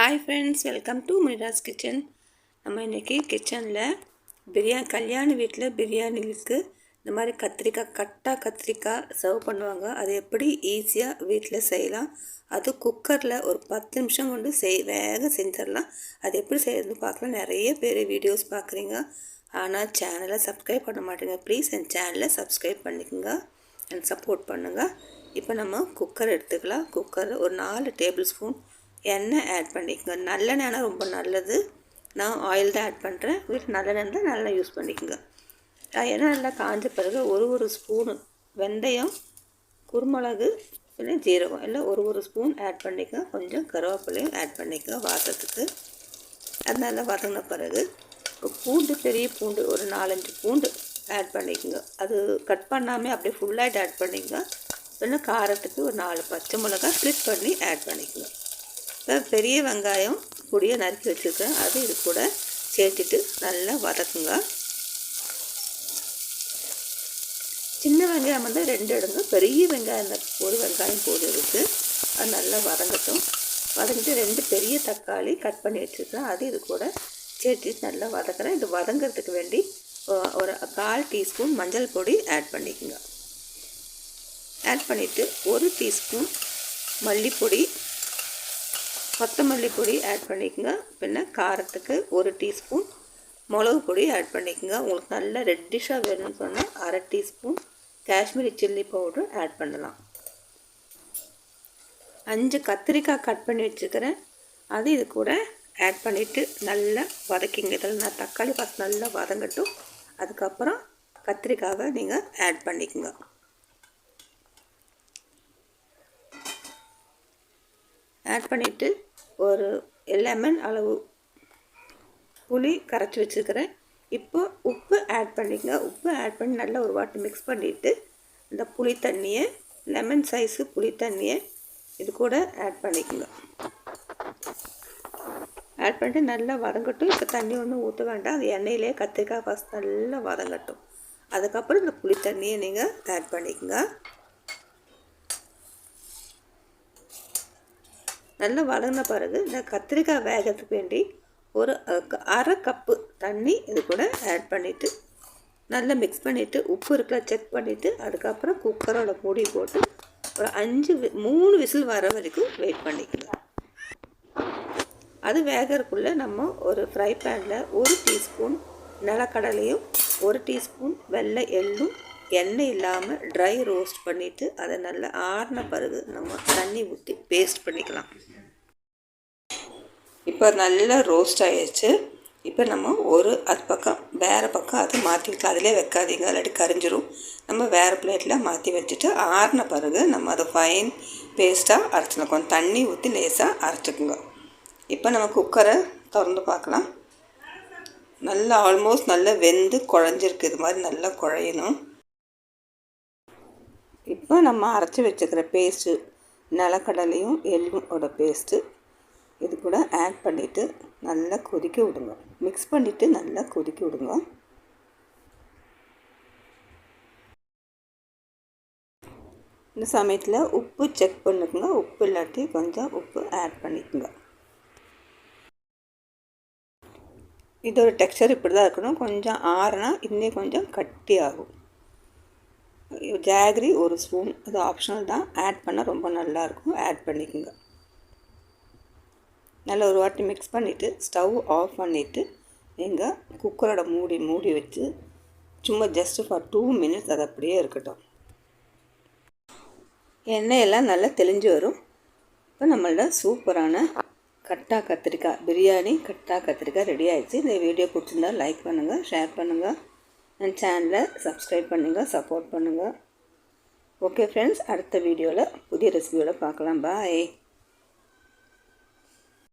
Hi friends welcome to Mira's kitchen நம்ம இன்றைக்கி கிச்சனில் பிரியாணி கல்யாண வீட்டில் பிரியாணிகளுக்கு இந்த மாதிரி கத்திரிக்காய் கட்டா கத்திரிக்காய் சர்வ் பண்ணுவாங்க. அது எப்படி ஈஸியாக வீட்டில் செய்யலாம். அது குக்கரில் ஒரு பத்து நிமிஷம் கொண்டு செய் வேக செஞ்சிடலாம். அது எப்படி செய்யறதுன்னு பார்க்கலாம். நிறைய பேர் வீடியோஸ் பார்க்குறீங்க. ஆனால் சேனலை சப்ஸ்கிரைப் பண்ண மாட்டேங்க. ப்ளீஸ் என் சேனலை சப்ஸ்கிரைப் பண்ணிக்கோங்க. எனக்கு சப்போர்ட் பண்ணுங்கள் இப்போ நம்ம குக்கர் எடுத்துக்கலாம். குக்கர் ஒரு நாலு டேபிள் ஸ்பூன் எண்ணெய் ஆட் பண்ணிக்கோங்க. நல்லெண்ணெய்னா ரொம்ப நல்லது. நான் ஆயில் தான் ஆட் பண்ணுறேன் வீட்டில் நல்லெண்ணெய் தான் நல்லா யூஸ் பண்ணிக்கோங்க. எண்ணெய் நல்லா காஞ்ச பிறகு ஒரு ஒரு ஸ்பூனு வெந்தயம் குருமிளகு இல்லை ஜீரகம். இல்லை ஒரு ஒரு ஸ்பூன் ஆட் பண்ணிக்க கொஞ்சம் கருவேப்பிலையும் ஆட் பண்ணிக்க வாசத்துக்கு. அது நல்லா வதங்கின பிறகு பூண்டு பெரிய பூண்டு ஒரு நாலஞ்சு பூண்டு ஆட் பண்ணிக்கோங்க. அது கட் பண்ணாமல் அப்படியே ஃபுல்லாக ஆட் பண்ணிக்கோங்க. இல்லைன்னா காரத்துக்கு ஒரு நாலு பச்சை மிளகாய் ஸ்ப்ளிட் பண்ணி ஆட் பண்ணிக்கோங்க. பெரிய வெங்காயம் பொடியை நறுக்கி வச்சுருக்கேன். அது இது கூட சேர்த்துட்டு நல்லா வதக்குங்க. சின்ன வெங்காயம் வந்து ரெண்டு இடங்க பெரிய வெங்காயம் ஒரு வெங்காயம் போது இருக்குது அது நல்லா வதங்கட்டும். வதங்கிட்டு ரெண்டு பெரிய தக்காளி கட் பண்ணி வச்சுருக்கேன். அது இது கூட சேர்த்துட்டு நல்லா வதக்குறேன். இது வதங்கிறதுக்கு வேண்டி ஒரு கால் டீஸ்பூன் மஞ்சள் பொடி ஆட் பண்ணிக்கோங்க. ஆட் பண்ணிவிட்டு ஒரு டீஸ்பூன் மல்லிப்பொடி கொத்தமல்லி பொடி ஆட் பண்ணிக்கோங்க. பின்ன காரத்துக்கு ஒரு டீஸ்பூன் மிளகு பொடி ஆட் பண்ணிக்கோங்க. உங்களுக்கு நல்ல ரெட்டிஷாக வேணும்னு சொன்னால் அரை teaspoon Kashmiri chilli powder add பண்ணலாம். அஞ்சு கத்திரிக்காய் கட் பண்ணி வச்சுக்கிறேன். அது இது கூட ஆட் பண்ணிவிட்டு நல்லா வதக்கிங்க. இதில் நான் தக்காளி பார்த்து நல்லா வதங்கட்டும். அதுக்கப்புறம் கத்திரிக்காவை நீங்கள் ஆட் பண்ணிக்கோங்க. ஆட் பண்ணிவிட்டு ஒரு லெமன் அளவு புளி கரைச்சி வச்சுருக்கிறேன் இப்போ உப்பு ஆட் பண்ணிங்க உப்பு ஆட் பண்ணி நல்லா ஒரு வாட்டி மிக்ஸ் பண்ணிவிட்டு இந்த புளி தண்ணியை லெமன் சைஸு புளி தண்ணியை இது கூட ஆட் பண்ணிக்கோங்க. ஆட் பண்ணிட்டு நல்லா வதங்கட்டும். இப்போ தண்ணி ஒன்றும் ஊற்ற வேண்டாம். அது எண்ணெயிலே கத்திரிக்காய் ஃபஸ்ட் நல்லா வதங்கட்டும். அதுக்கப்புறம் இந்த புளி தண்ணியை நீங்கள் ஆட் பண்ணிக்கோங்க. நல்லா வளர்ந்த பிறகு இந்த கத்திரிக்காய் வேகிறதுக்கு வேண்டி ஒரு அரை கப்பு தண்ணி இது கூட ஆட் பண்ணிவிட்டு நல்லா மிக்ஸ் பண்ணிவிட்டு உப்பு இருக்கல செக் பண்ணிவிட்டு அதுக்கப்புறம் குக்கரோட மூடி போட்டு ஒரு அஞ்சு மூணு விசில் வர வரைக்கும் வெயிட் பண்ணிக்கலாம். அது வேகிறதுக்குள்ளே நம்ம ஒரு ஃப்ரை பேனில் ஒரு டீஸ்பூன் நிலக்கடலையும் ஒரு டீஸ்பூன் வெள்ளை எள்ளும் எண்ணெய் இல்லாமல் ட்ரை ரோஸ்ட் பண்ணிவிட்டு அதை நல்லா ஆறின பிறகு நம்ம தண்ணி ஊற்றி பேஸ்ட் பண்ணிக்கலாம். இப்போ நல்லா ரோஸ்ட் ஆகிடுச்சு இப்போ நம்ம ஒரு அது பக்கம் வேறு பக்கம் அது மாற்றிக்கலாம் அதிலே வைக்காதீங்க. இல்லாட்டி கரிஞ்சிரும். நம்ம வேறு பிளேட்டில் மாற்றி வச்சுட்டு ஆறின பிறகு நம்ம அதை ஃபைன் பேஸ்ட்டாக அரைச்சிடலாம். கொஞ்சம் தண்ணி ஊற்றி லேசாக அரைச்சிக்கோங்க. இப்போ நம்ம குக்கரை திறந்து பார்க்கலாம். நல்லா ஆல்மோஸ்ட் நல்லா வெந்து குழஞ்சிருக்கு. இது மாதிரி நல்லா குழையணும். இப்போ நம்ம அரைச்சி வச்சுக்கிற பேஸ்ட்டு நிலக்கடலையும் எள்ளோட பேஸ்ட்டு இது கூட ஆட் பண்ணிவிட்டு நல்லா கொதிக்க விடுங்க. மிக்ஸ் பண்ணிவிட்டு நல்லா கொதிக்க விடுங்க. இந்த சமயத்தில் உப்பு செக் பண்ணுக்குங்க. உப்பு இல்லாட்டி கொஞ்சம் உப்பு ஆட் பண்ணிக்கோங்க. இதோட டெக்ஸ்சர் இப்படி தான் இருக்கணும். கொஞ்சம் ஆறுனா இன்னும் கொஞ்சம் கட்டி ஆகும் ஜாகரி ஒரு ஸ்பூன். அது ஆப்ஷனல் தான். ஆட் பண்ணால் ரொம்ப நல்லாயிருக்கும். ஆட் பண்ணிக்கோங்க. நல்லா ஒரு வாட்டி மிக்ஸ் பண்ணிவிட்டு ஸ்டவ் ஆஃப் பண்ணிவிட்டு நீங்கள் குக்கரோட மூடி மூடி வச்சு சும்மா ஜஸ்ட்டு ஃபார் டூ மினிட்ஸ் அது அப்படியே இருக்கட்டும். எண்ணெயெல்லாம் நல்லா தெளிஞ்சு வரும். இப்போ நம்மளோட சூப்பரான கட்டா கத்திரிக்காய் பிரியாணி கட்டா கத்திரிக்காய் ரெடி ஆகிடுச்சு இந்த வீடியோ பிடிச்சிருந்தா லைக் பண்ணுங்கள் ஷேர் பண்ணுங்கள் என் சேனலை சப்ஸ்கிரைப் பண்ணுங்கள் சப்போர்ட் பண்ணுங்கள் ஓகே ஃப்ரெண்ட்ஸ் அடுத்த வீடியோவில் புதிய ரெசிபியோடு பார்க்கலாம். பாய்